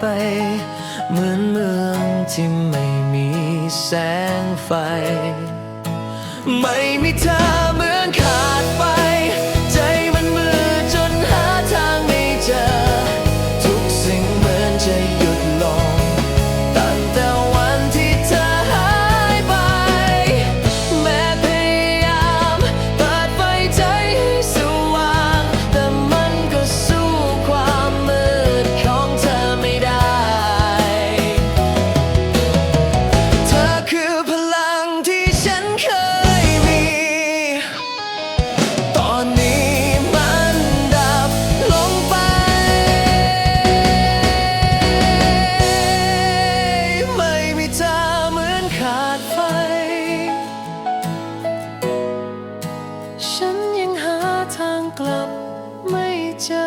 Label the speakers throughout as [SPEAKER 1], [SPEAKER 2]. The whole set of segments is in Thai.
[SPEAKER 1] ไป เหมือนเมืองที่ไม่มีแสงไฟ ไม่มีเธอ เจอ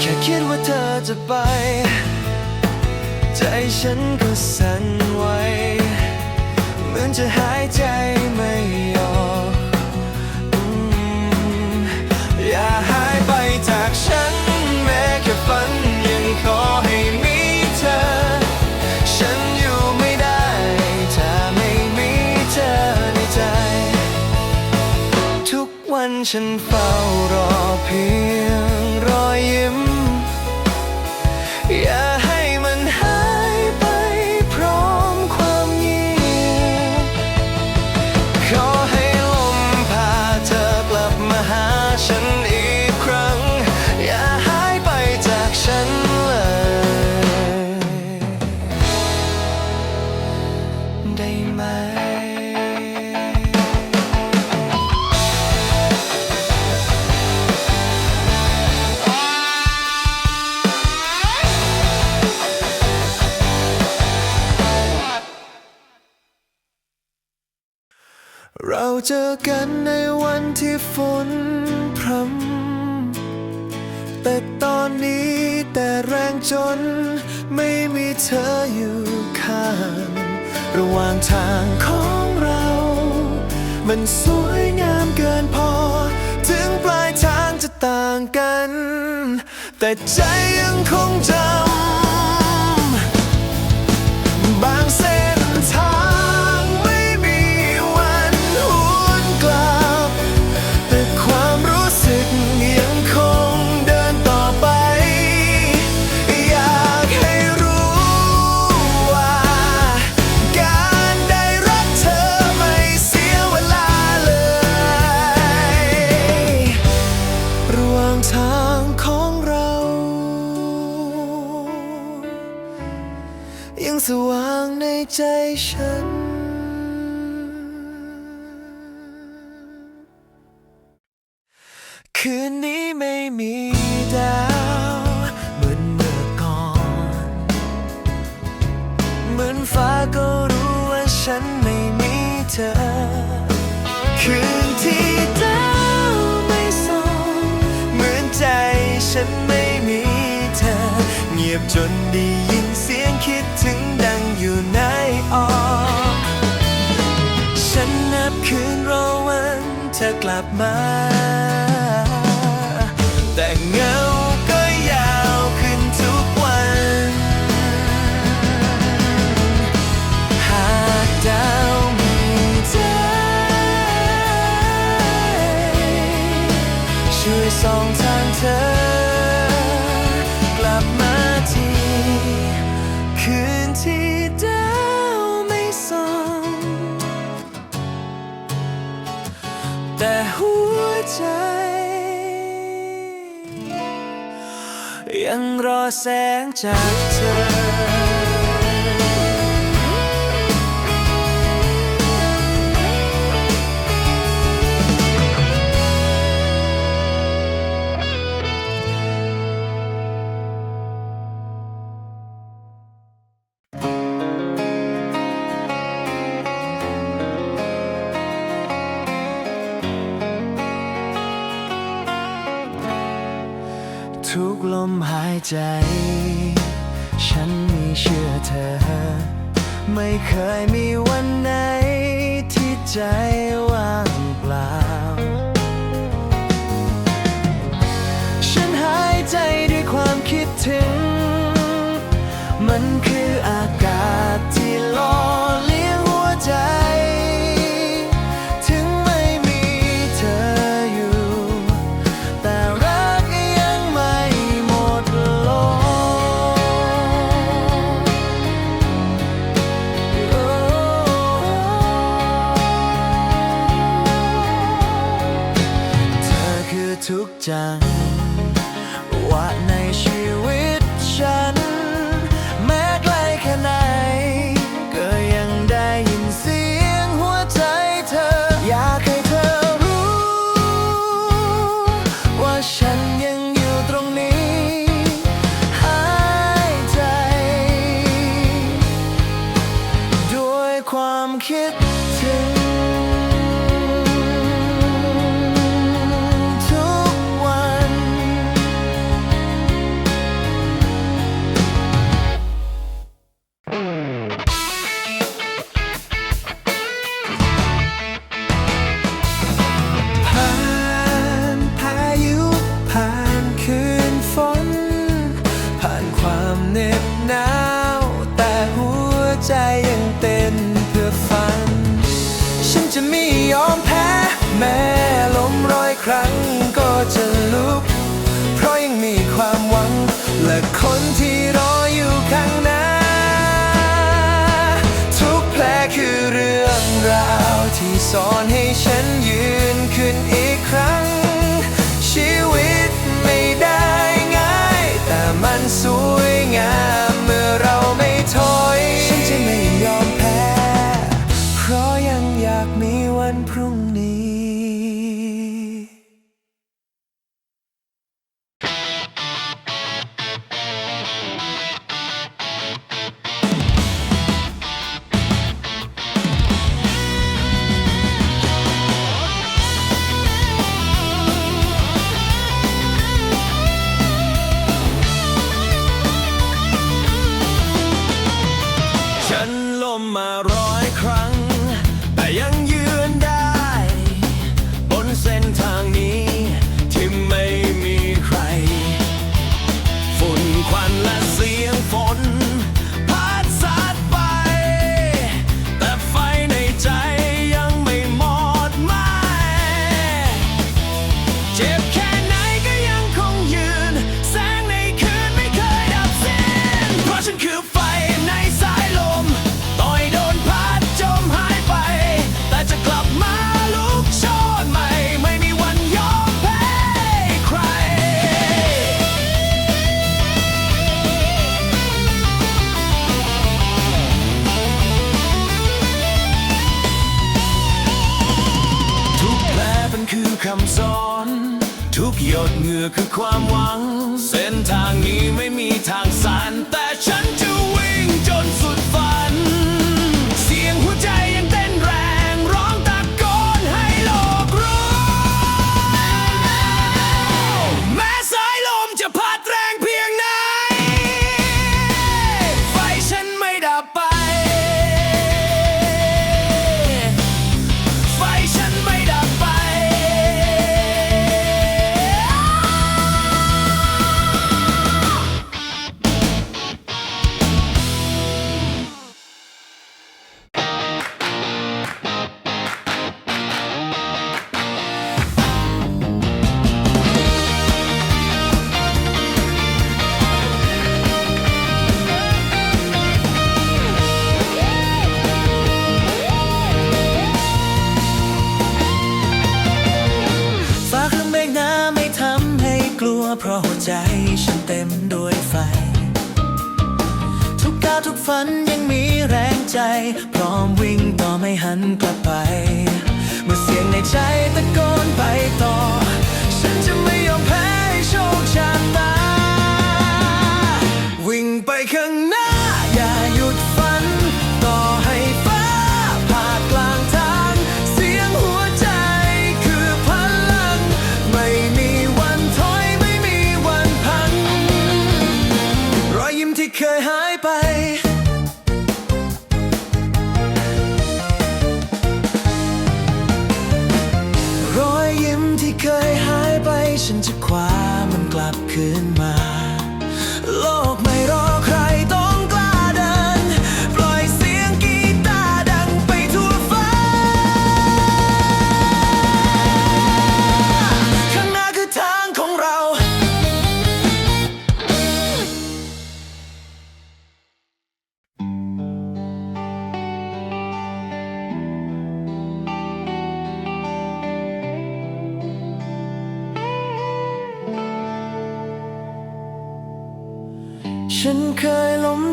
[SPEAKER 1] แค่คิดว่าเธอจะไป ใจฉันก็สั่น ฉันเฝ้ารอเพียง เราเจอกันในวันที่ฝนพรำแต่ตอนนี้แต่แรงจน ไม่มีเธออยู่ข้างระหว่างทางของเรา มันสวยงามเกินพอ ถึงปลายทางจะต่างกัน แต่ใจยังคงจำ ยังสว่างในใจฉัน คืนนี้ไม่มีดาวเหมือนเมื่อก่อน เหมือนฟ้าก็รู้ว่าฉันไม่มีเธอ คืนที่ดาวไม่ส่องเหมือนใจฉันไม่มีเธอ เงียบจนได้ยิน คิดถึงดังอยู่ในออกฉันนับคืนรอวันเธอกลับมา แสงจากเธอ หายใจ ฉันมีเชื่อเธอ ไม่เคยมีวันไหนที่ใจว่า จัง ว่าในชีวิตฉัน แม้ไกลแค่ไหน ก็ยังได้ยินเสียงหัวใจเธอ อยากให้เธอรู้ ว่าฉันยังอยู่ตรงนี้ หายใจ ด้วยความคิดถึง my. ง เส้นทางนี้ไม่มีทางสานแต่ฉัน เพราะหัวใจฉันเต็มด้วยไฟ ทุกก้าวทุกฝันยังมีแรงใจ พร้อมวิ่งต่อไม่หันกลับไป เมื่อเสียงในใจตะโกนไปต่อ ฉันจะไม่ยอมแพ้โชคชะตา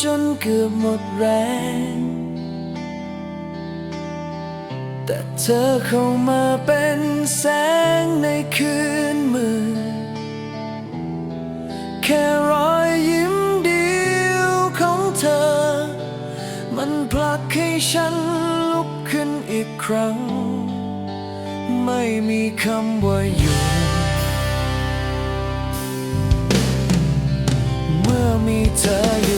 [SPEAKER 1] จนเกือบหมดแรง แต่เธอเข้ามาเป็นแสงในคืนมืดแค่รอยยิ้มเดียวของเธอ มันผลักให้ฉันลุกขึ้นอีกครั้ง ไม่มีคำว่าหยุดเมื่อมีเธอ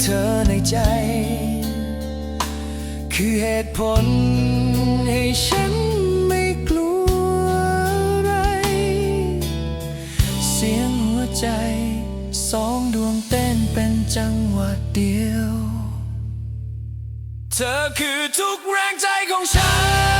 [SPEAKER 1] เธอในใจ คือเหตุผลให้ฉันไม่กลัวอะไร เสียงหัวใจ สองดวงเต้นเป็นจังหวะเดียว เธอคือทุกแรงใจของฉัน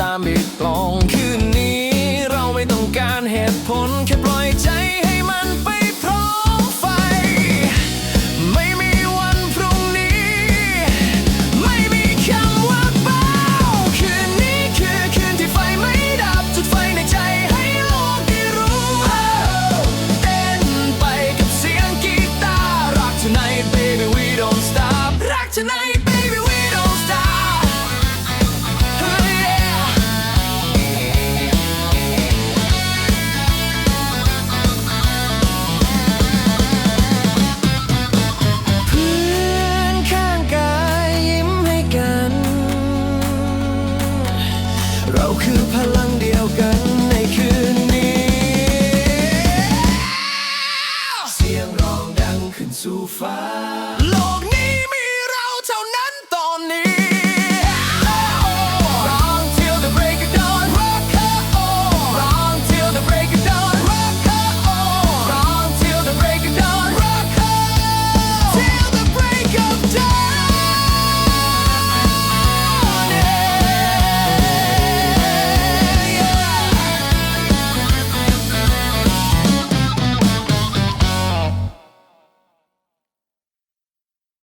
[SPEAKER 1] ตามบีดกลอง